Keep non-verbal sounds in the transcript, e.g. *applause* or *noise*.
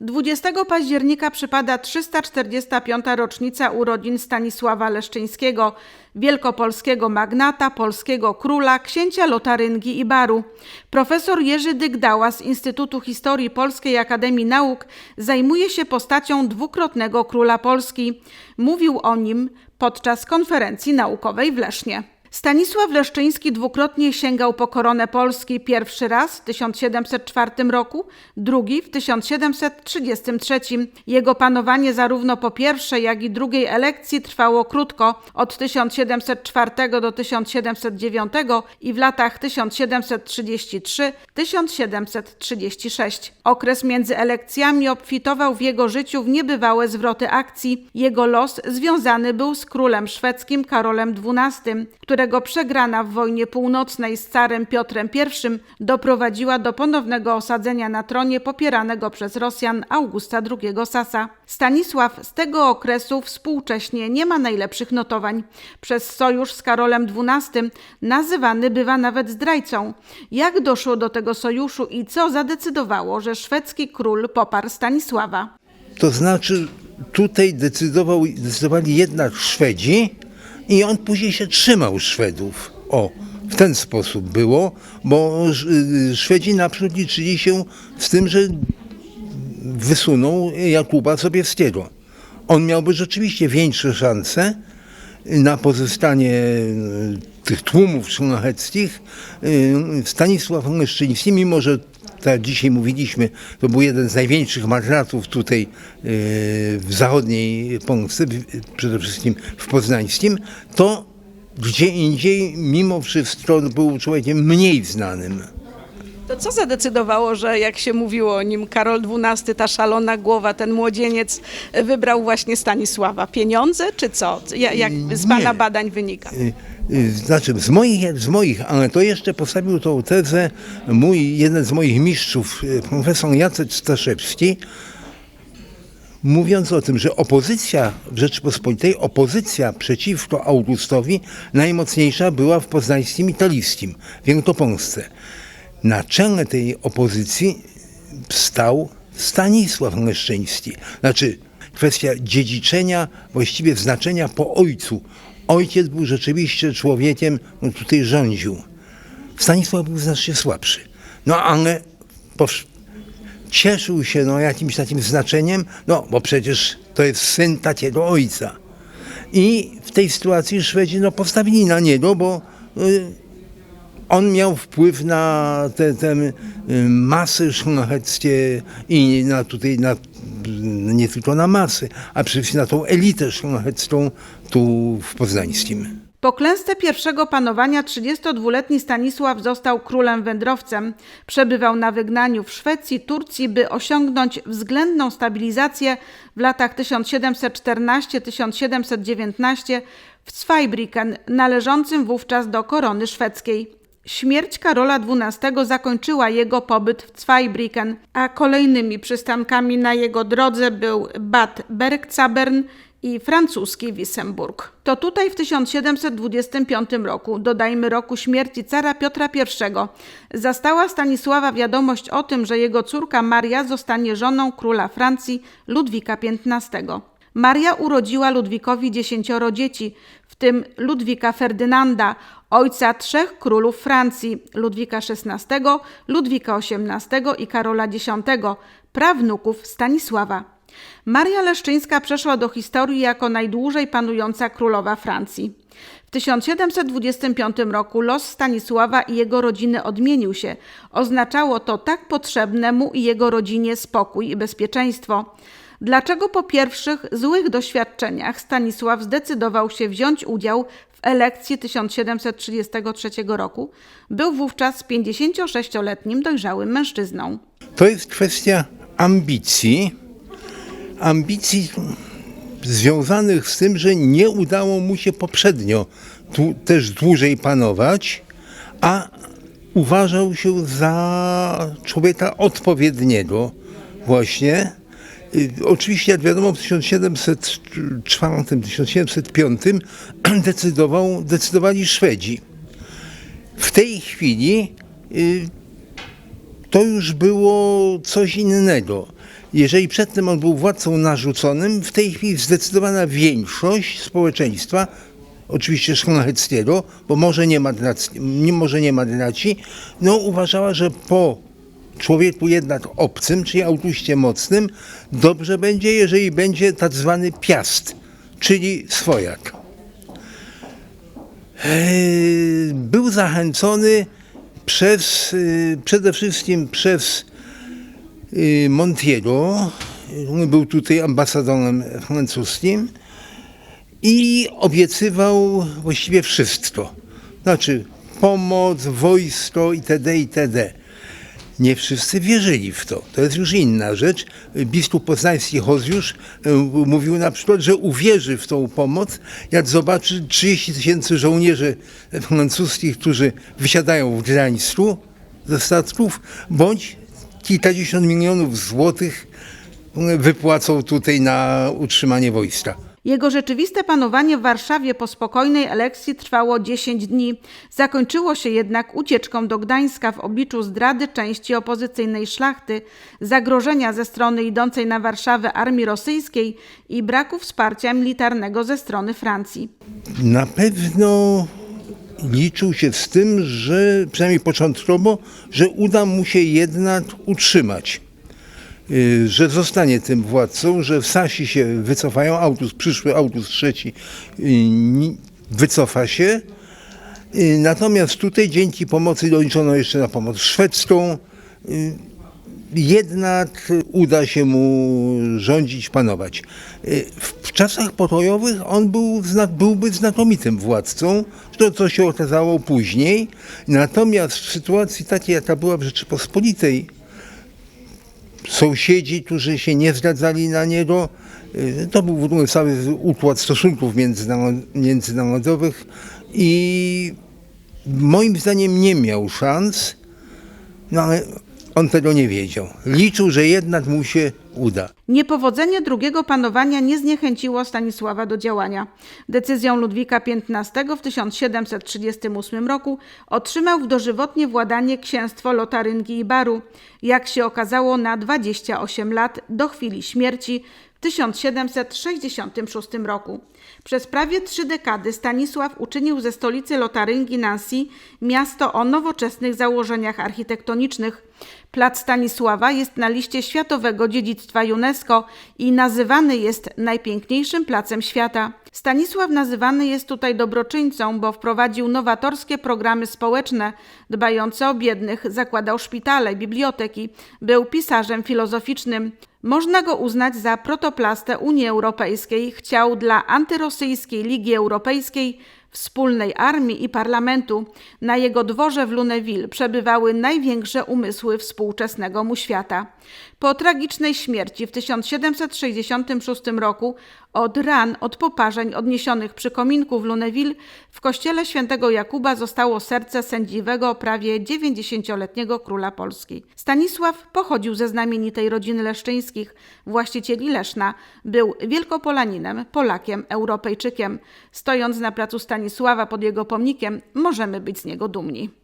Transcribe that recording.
20 października przypada 345. rocznica urodzin Stanisława Leszczyńskiego, wielkopolskiego magnata, polskiego króla, księcia Lotaryngii i Baru. Profesor Jerzy Dygdała z Instytutu Historii Polskiej Akademii Nauk zajmuje się postacią dwukrotnego króla Polski. Mówił o nim podczas konferencji naukowej w Lesznie. Stanisław Leszczyński dwukrotnie sięgał po koronę Polski. Pierwszy raz w 1704 roku, drugi w 1733. Jego panowanie zarówno po pierwszej, jak i drugiej elekcji trwało krótko, od 1704 do 1709 i w latach 1733-1736. Okres między elekcjami obfitował w jego życiu w niebywałe zwroty akcji. Jego los związany był z królem szwedzkim Karolem XII, którego przegrana w wojnie północnej z carem Piotrem I doprowadziła do ponownego osadzenia na tronie popieranego przez Rosjan Augusta II Sasa. Stanisław z tego okresu współcześnie nie ma najlepszych notowań. Przez sojusz z Karolem XII nazywany bywa nawet zdrajcą. Jak doszło do tego sojuszu i co zadecydowało, że szwedzki król poparł Stanisława? To znaczy tutaj decydowali jednak Szwedzi i on później się trzymał Szwedów. O, w ten sposób było, bo Sz- Szwedzi naprzód liczyli się z tym, że wysunął Jakuba Sobieskiego. On miałby rzeczywiście większe szanse na pozostanie e, tych tłumów szlacheckich. E, Stanisław Leszczyński, mimo że tak dzisiaj mówiliśmy, to był jeden z największych magnatów tutaj e, w zachodniej Polsce, przede wszystkim w Poznańskim, to gdzie indziej mimo wszystko był człowiekiem mniej znanym. To co zadecydowało, że jak się mówiło o nim, Karol XII, ta szalona głowa, ten młodzieniec wybrał właśnie Stanisława? Pieniądze czy co? Ja- Jak z Pana Nie. badań wynika? Y, y, Znaczy, z moich, z moich, ale to jeszcze postawił tą tezę mój, jeden z moich mistrzów, y, profesor Jacek Staszewski, mówiąc o tym, że opozycja w Rzeczypospolitej, opozycja przeciwko Augustowi najmocniejsza była w poznańskim i taliskim, w Wielkopolsce. Na czele tej opozycji stał Stanisław Leszczyński. Znaczy, kwestia dziedziczenia, właściwie znaczenia po ojcu. Ojciec był rzeczywiście człowiekiem, on tutaj rządził. Stanisław był znacznie słabszy. No ale cieszył się no, jakimś takim znaczeniem, no bo przecież to jest syn takiego ojca. I w tej sytuacji Szwedzi no, postawili na niego, bo y, on miał wpływ na te, te y, masy szlacheckie i na tutaj na, nie tylko na masy, a wszystkim na tą elitę szlachecką tu w Poznańskim. Po klęsce pierwszego panowania 32-letni Stanisław został królem wędrowcem. Przebywał na wygnaniu w Szwecji, Turcji, by osiągnąć względną stabilizację w latach 1714-1719 w Zweibrücken, należącym wówczas do korony szwedzkiej. Śmierć Karola XII zakończyła jego pobyt w Zweibrücken, a kolejnymi przystankami na jego drodze był Bad Bergzabern i francuski Wissemburg. To tutaj w 1725 roku, dodajmy roku śmierci cara Piotra I, zastała Stanisława wiadomość o tym, że jego córka Maria zostanie żoną króla Francji Ludwika XV. Maria urodziła Ludwikowi dziesięcioro dzieci, w tym Ludwika Ferdynanda, ojca trzech królów Francji, Ludwika XVI, Ludwika XVIII i Karola X, prawnuków Stanisława. Maria Leszczyńska przeszła do historii jako najdłużej panująca królowa Francji. W 1725 roku los Stanisława i jego rodziny odmienił się. Oznaczało to tak potrzebne mu i jego rodzinie spokój i bezpieczeństwo. Dlaczego po pierwszych złych doświadczeniach Stanisław zdecydował się wziąć udział w elekcji 1733 roku? Był wówczas 56-letnim dojrzałym mężczyzną. To jest kwestia ambicji, ambicji związanych z tym, że nie udało mu się poprzednio tu też dłużej panować, a uważał się za człowieka odpowiedniego właśnie. Y, Oczywiście, jak wiadomo, w 1704-1705 *clears throat* decydował, decydowali Szwedzi. W tej chwili y, to już było coś innego. Jeżeli przedtem on był władcą narzuconym, w tej chwili zdecydowana większość społeczeństwa, oczywiście szlacheckiego, bo może nie ma, nie, może nie ma no uważała, że po człowieku jednak obcym, czyli Auguście Mocnym, dobrze będzie, jeżeli będzie tak zwany piast, czyli swojak. Eee, Był zachęcony przez, y, przede wszystkim przez y, Montiego, on był tutaj ambasadorem francuskim i obiecywał właściwie wszystko. Znaczy pomoc, wojsko itd. itd. Nie wszyscy wierzyli w to. To jest już inna rzecz. Biskup poznański Hozjusz e, mówił na przykład, że uwierzy w tą pomoc, jak zobaczy 30 tysięcy żołnierzy francuskich, którzy wysiadają w Gdańsku ze statków, bądź kilkadziesiąt milionów złotych e, wypłacą tutaj na utrzymanie wojska. Jego rzeczywiste panowanie w Warszawie po spokojnej elekcji trwało 10 dni. Zakończyło się jednak ucieczką do Gdańska w obliczu zdrady części opozycyjnej szlachty, zagrożenia ze strony idącej na Warszawę armii rosyjskiej i braku wsparcia militarnego ze strony Francji. Na pewno liczył się z tym, że przynajmniej początkowo, że uda mu się jednak utrzymać. Y, Że zostanie tym władcą, że Sasi się wycofają, Autus, przyszły Autus III y, wycofa się. Y, Natomiast tutaj dzięki pomocy doliczono jeszcze na pomoc szwedzką. jednak uda się mu rządzić, panować. W czasach pokojowych on był, byłby znakomitym władcą, to co się okazało później. Natomiast w sytuacji takiej, jaka była w Rzeczypospolitej, sąsiedzi, którzy się nie zgadzali na niego, y, to był w ogóle cały układ stosunków międzynaro- międzynarodowych i moim zdaniem nie miał szans, no ale on tego nie wiedział. Liczył, że jednak mu się uda. Niepowodzenie drugiego panowania nie zniechęciło Stanisława do działania. Decyzją Ludwika XV w 1738 roku otrzymał w dożywotnie władanie księstwo Lotaryngii i Baru, jak się okazało na 28 lat do chwili śmierci 1766 roku. Przez prawie trzy dekady Stanisław uczynił ze stolicy Lotaryngii Nancy miasto o nowoczesnych założeniach architektonicznych. Plac Stanisława jest na liście Światowego Dziedzictwa UNESCO i nazywany jest najpiękniejszym placem świata. Stanisław nazywany jest tutaj dobroczyńcą, bo wprowadził nowatorskie programy społeczne dbające o biednych, zakładał szpitale, biblioteki, był pisarzem filozoficznym. Można go uznać za protoplastę Unii Europejskiej. Chciał dla antyrosyjskiej Ligi Europejskiej wspólnej armii i parlamentu. Na jego dworze w Lunéville przebywały największe umysły współczesnego mu świata. Po tragicznej śmierci w 1766 roku od ran, od poparzeń odniesionych przy kominku w Lunéville w kościele świętego Jakuba zostało serce sędziwego prawie 90-letniego króla Polski. Stanisław pochodził ze znamienitej rodziny leszczyńskich, właścicieli Leszna. Był wielkopolaninem, Polakiem, Europejczykiem. Stojąc na placu Stanisława pod jego pomnikiem, możemy być z niego dumni.